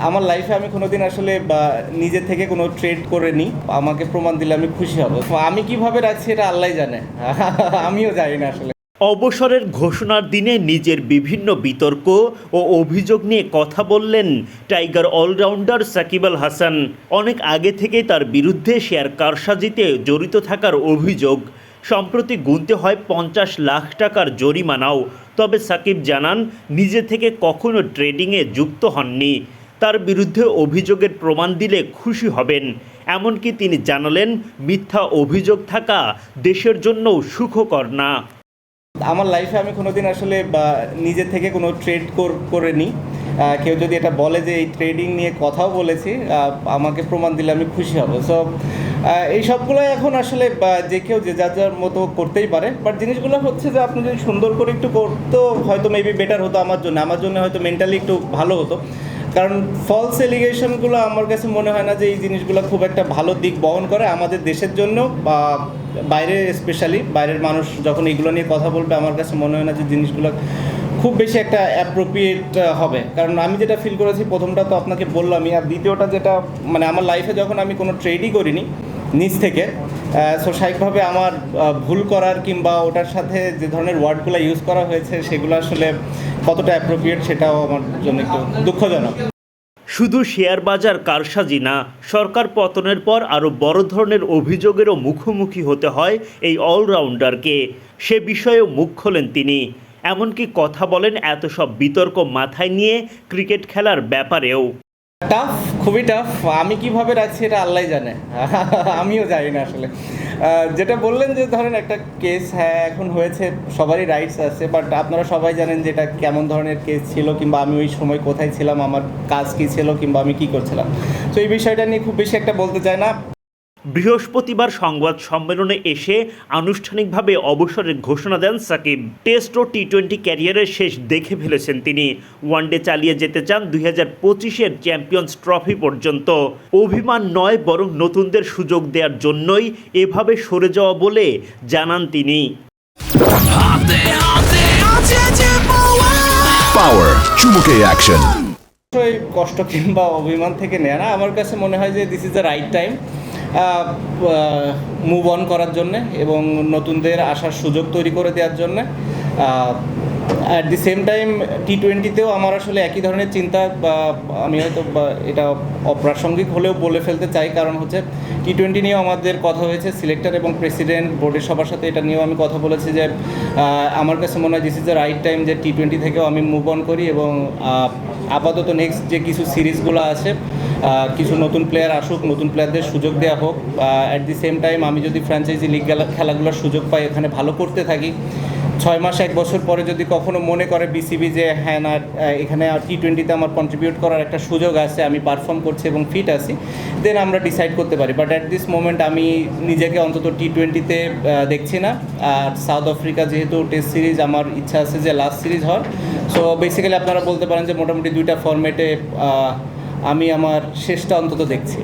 আমার লাইফে আমি কোনোদিন আসলে নিজে থেকে কোনো ট্রেড করে নিই আমাকে প্রমাণ দিলে আমি খুশি হব। আমি কীভাবে রাখছি এটা আল্লাহ জানে। আমিও জানি না আসলে। অবসরের ঘোষণার দিনে নিজের বিভিন্ন বিতর্ক ও অভিযোগ নিয়ে কথা বললেন টাইগার অলরাউন্ডার সাকিব আল হাসান। অনেক আগে থেকেই তার বিরুদ্ধে শেয়ার কারসাজিতে জড়িত থাকার অভিযোগ। সম্প্রতি গুনতে হয় পঞ্চাশ লাখ টাকার জরিমানাও। তবে সাকিব জানান, নিজে থেকে কখনো ট্রেডিংয়ে যুক্ত হননি। তার বিরুদ্ধে অভিযোগের প্রমাণ দিলে খুশি হবেন। এমনকি তিনি জানালেন, মিথ্যা অভিযোগ থাকা দেশের জন্যও সুখকর না। আমার লাইফে আমি কোনোদিন আসলে নিজে থেকে কোনো ট্রেড করে নিই কেউ যদি এটা বলে যে এই ট্রেডিং নিয়ে কথাও বলেছি আমাকে প্রমাণ দিলে আমি খুশি হব। সো এই সবগুলো এখন আসলে যে কেউ যে যার যার মতো করতেই পারে। বাট জিনিসগুলো হচ্ছে যে আপনি যদি সুন্দর করে একটু করতো, হয়তো মেবি বেটার হতো আমার জন্য। আমার জন্য হয়তো মেন্টালি একটু ভালো হতো। কারণ ফলস এলিগেশনগুলো আমার কাছে মনে হয় না যে এই জিনিসগুলো খুব একটা ভালো দিক বহন করে আমাদের দেশের জন্য বা বাইরে স্পেশালি বাইরের মানুষ যখন এগুলো নিয়ে কথা বলবে, আমার কাছে মনে হয় না যে জিনিসগুলো খুব বেশি একটা অ্যাপ্রোপ্রিয়েট হবে। কারণ আমি যেটা ফিল করেছি, প্রথমটা তো আপনাকে বললামই, আর দ্বিতীয়টা যেটা মানে আমার লাইফে যখন আমি কোনো ট্রেডই করিনি, নিজ থেকে সো স্বাভাবিকভাবে আমার ভুল করার কিংবা ওটার সাথে যে ধরনের ওয়ার্ডগুলো ইউজ করা হয়েছে, সেগুলো আসলে কতটা অ্যাপ্রোপ্রিয়েট সেটাও আমার জন্য একটু দুঃখজনক। শুধু শেয়ার বাজার কারসাজি না, সরকার পতনের পর আরও বড় ধরনের অভিযোগেরও মুখোমুখি হতে হয় এই অলরাউন্ডারকে সে বিষয়েও মুখ খোলেন তিনি। এমনকি কথা বলেন এত সব বিতর্ক মাথায় নিয়ে ক্রিকেট খেলার ব্যাপারেও। টাফ খুবই টাফ আমি কীভাবে রাখছি এটা আল্লাহ জানে। আমিও জানি না আসলে। যেটা বললেন যে ধরেন একটা কেস হ্যাঁ এখন হয়েছে, সবারই রাইটস আছে বাট আপনারা সবাই জানেন যে এটা কেমন ধরনের কেস ছিল, কিংবা আমি ওই সময় কোথায় ছিলাম, আমার কাজ কী ছিল, কিংবা আমি কী করছিলাম। তো এই বিষয়টা নিয়ে খুব বেশি একটা বলতে চাই না। বৃহস্পতিবার সংবাদ সম্মেলনে এসে আনুষ্ঠানিকভাবে অবসরের ঘোষণা দেন সাকিব। টেস্ট ও টি টোয়েন্টি ক্যারিয়ারের শেষ দেখে ফেলেছেন তিনি। ওয়ানডে চালিয়ে যেতে চান দুই হাজার পঁচিশের চ্যাম্পিয়ন্স ট্রফি পর্যন্ত। অভিমান নয় বরং নতুনদের সুযোগ দেওয়ার জন্যই এভাবে সরে যাওয়া বলে জানান তিনি। চুমুকে অ্যাকশন কষ্ট কিংবা অভিমান থেকে নেয় না। আমার কাছে মনে হয় যে this is the right time move on করার জন্যে এবং নতুনদের আসার সুযোগ তৈরি করে দেওয়ার জন্যে। At the same time T টোয়েন্টিতেও আমার আসলে একই ধরনের চিন্তা বা আমি হয়তো এটা অপ্রাসঙ্গিক হলেও বলে ফেলতে চাই। কারণ হচ্ছে টি টোয়েন্টি নিয়েও আমাদের কথা হয়েছে। সিলেক্টর এবং প্রেসিডেন্ট বোর্ডের সবার সাথে এটা নিয়েও আমি কথা বলেছি যে আমার কাছে মনে হয় this is the right time যে টি টোয়েন্টি থেকেও আমি মুভ অন করি এবং আপাতত নেক্সট যে কিছু সিরিজগুলো আছে কিছু নতুন প্লেয়ার আসুক, নতুন প্লেয়ারদের সুযোগ দেওয়া হোক অ্যাট দি সেম টাইম আমি যদি ফ্র্যাঞ্চাইজি লিগ খেলাগুলোর সুযোগ পাই এখানে ভালো করতে থাকি। ছয় মাস, এক বছর পরে যদি কখনো মনে করে বিসিবি যে হ্যাঁ না এখানে টি টোয়েন্টিতে আমার কন্ট্রিবিউট করার একটা সুযোগ আছে, আমি পারফর্ম করছি এবং ফিট আছি দেন আমরা ডিসাইড করতে পারি। বাট অ্যাট দিস মোমেন্ট আমি নিজেকে অন্তত টি টোয়েন্টিতে দেখছি না। আর সাউথ আফ্রিকা যেহেতু টেস্ট সিরিজ আমার ইচ্ছা আছে যে লাস্ট সিরিজ হওয়ার সো বেসিক্যালি আপনারা বলতে পারেন যে মোটামুটি দুইটা ফর্মেটে আমি আমার শেষটা অন্তত দেখছি।